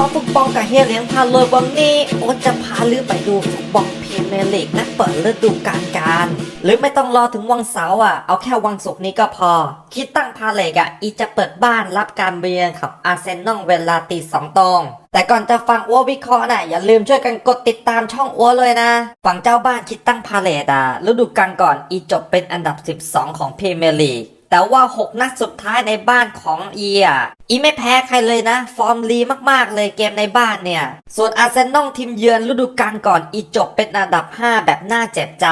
อฟุตบอลกับเฮียเลี้ยงพาเลยวันนี้โอ๊ตจะพาลือไปดูฟุตบอลพรีเมียร์ลีกนัดเปิดฤดูกาลกันหรือไม่ต้องรอถึงวันเสาร์อะ เอาแค่วันศุกร์นี้ก็พอ คิดตั้งพาเลกอะ อีจะเปิดบ้านรับการเบียนกับอาร์เซนอลเวลาตีสองตรงแต่ก่อนจะฟังอัววิเคราะห์น่ะอย่าลืมช่วยกันกดติดตามช่องอัวเลยนะฝั่งเจ้าบ้านคิดตั้งพาเลตอะฤดูกาลก่อนอีจบเป็นอันดับ 12 ของพรีเมียร์ลีก แต่ว่า 6 นัดสุดท้ายในบ้านของเอีอะอีไม่แพ้ใครเลยนะ ฟอร์มดีมากๆเลยเกมในบ้านเนี่ย ส่วนอาร์เซนอลทีมเยือนฤดูกาลก่อนอีจบเป็นอันดับ 5 แบบน่าเจ็บใจ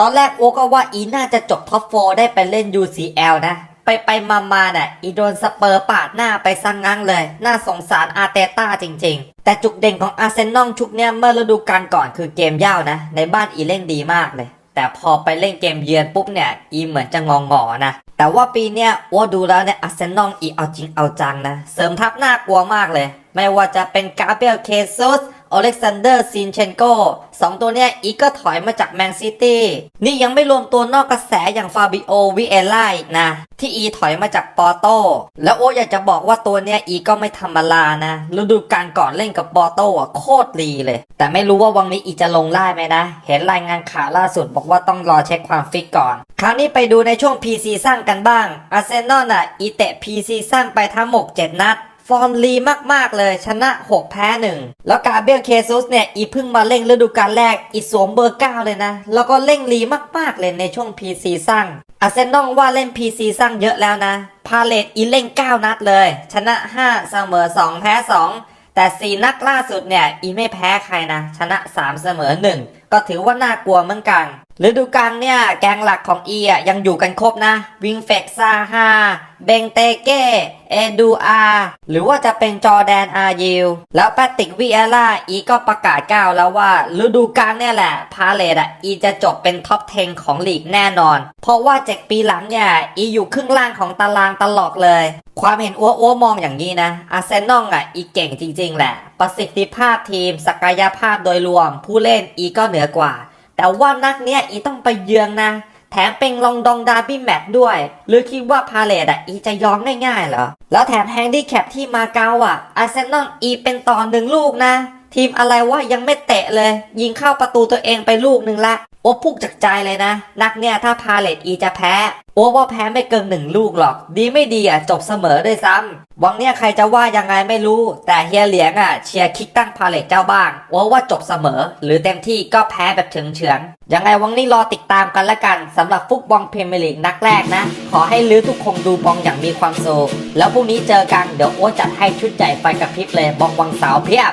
ตอนแรกโอก็ว่าอีน่าจะจบท็อปโฟได้ไปเล่น UCL นะไปไปมามาน่ะอีโดนสเปอร์ปาดหน้าไปซังงังเลย น่าสงสารอาเตต้าจริง ๆ แต่จุดเด่นของอาร์เซนอลชุกเนี้ยเมื่อฤดูกาลก่อนคือเกมยาวนะ ในบ้านอีเล่นดีมากเลย แต่พอไปเล่นเกมเยือนปุ๊บเนี่ย อีเหมือนจะงองอนะ แต่ว่าปีเนี้ยว่าดูแล้วเนี่ยอาร์เซนอลอีเอาจริงเอาจังนะ เสริมทัพน่ากลัวมากเลย ไม่ว่าจะเป็นกาเบรียลเคซุส อเล็กซานเดอร์ซินเชนโกสองตัวเนี้ยอีก็ถอยมาจากแมนซิตี้นี่ยังไม่รวมตัวนอกกระแสอย่างฟาบิโอวิเอล่าอีกนะ ที่อีถอยมาจากปอโตแล้วโออยากจะบอกว่าตัวเนี้ยอีก็ไม่ธรรมดานะฤดูกาลก่อนเล่นกับปอโตอะโคตรดีเลย แต่ไม่รู้ว่าวันนี้อีจะลงได้ไหมนะ เห็นรายงานข่าวล่าสุดบอกว่าต้องรอเช็คความฟิตก่อน คราวนี้ไปดูในช่วงพีซีซั่นกันบ้างอาร์เซนอลน่ะอีเตะพีซีซั่นไปทั้งหมด7นัด ฟอร์มลีมาก ๆ เลยชนะ 6 แพ้ 1 แล้วกาเบรียลเคซุสเนี่ย อีพิ่งมาเล่งฤดูกาลแรก อีสวมเบอร์ 9 เลยนะ แล้วก็เล่งลีมาก ๆ เลยในช่วงพีซีซั่นอาเซนอลว่าเล่นพีซีซั่นเยอะแล้วนะ พาเลตอีเล่ง 9 นัดเลย ชนะ 5 เสมอ 2 แพ้ 2 แต่ 4 นัดล่าสุดเนี่ย อีไม่แพ้ใครนะ ชนะ 3 เสมอ 1 ก็ถือว่าน่ากลัวเหมือนกัน ฤดูกาลเนี่ย แกงหลักของอีอะยังอยู่กันครบนะ วิงเฟกซาฮาเบงเตเก้เอดูอาหรือว่าจะเป็นจอแดนอายิวแล้วแปตติกวิเอล่าอีก็ประกาศก้าวแล้วว่าฤดูกาลเนี่ยแหละ พาเลตอะอีจะจบเป็นท็อป 10 ของลีกแน่นอน เพราะว่าเจ็ดปีหลังเนี่ย อีอยู่ครึ่งล่างของตารางตลอดเลย ความเห็นอ้วอ้วมองอย่างนี้นะ อาร์เซนอลอะอีเก่งจริง ๆ แหละ ประสิทธิภาพทีม ศักยภาพโดยรวม ผู้เล่นอีก็เหนือกว่า แต่ว่านัดเนี้ยอีต้องไปเยือนนะ แถมเป็นลองดองดาร์บี้แมตด้วย หรือคิดว่าพาเลตอะอีจะยอมง่ายๆเหรอ แล้วแถมแฮงดี้แคปที่มาเก๊าอะอาร์เซนอลอีเป็นตอนหนึ่งลูกนะ ทีมอะไรว่ายังไม่เตะเลย ยิงเข้าประตูตัวเองไปลูกหนึ่งละ โอ้พูกจากใจเลยนะ นักเนี่ยถ้าพาเลตอีจะแพ้ โอ้ว่าแพ้ไม่เกินหนึ่งลูกหรอก ดีไม่ดีอะจบเสมอด้วยซ้ำหวังเนี่ยใครจะว่ายังไงไม่รู้ แต่เฮียเหลียงอะเชียร์คิกตั้งพาเลตเจ้าบ้างโอ้ว่าจบเสมอ หรือเต็มที่ก็แพ้แบบเฉืองเฉืองยังไงวันนี้รอติดตามกันละกันสำหรับฟุตบอลพรีเมียร์ลีกนัดแรกนะ ขอให้ลื้อทุกคงดูบอลอย่างมีความสุขแล้วพรุ่งนี้เจอกันเดี๋ยวโอ้จัดให้ชุดใหญ่ไฟกระพริบเลยบอลวังสาร์เพียบ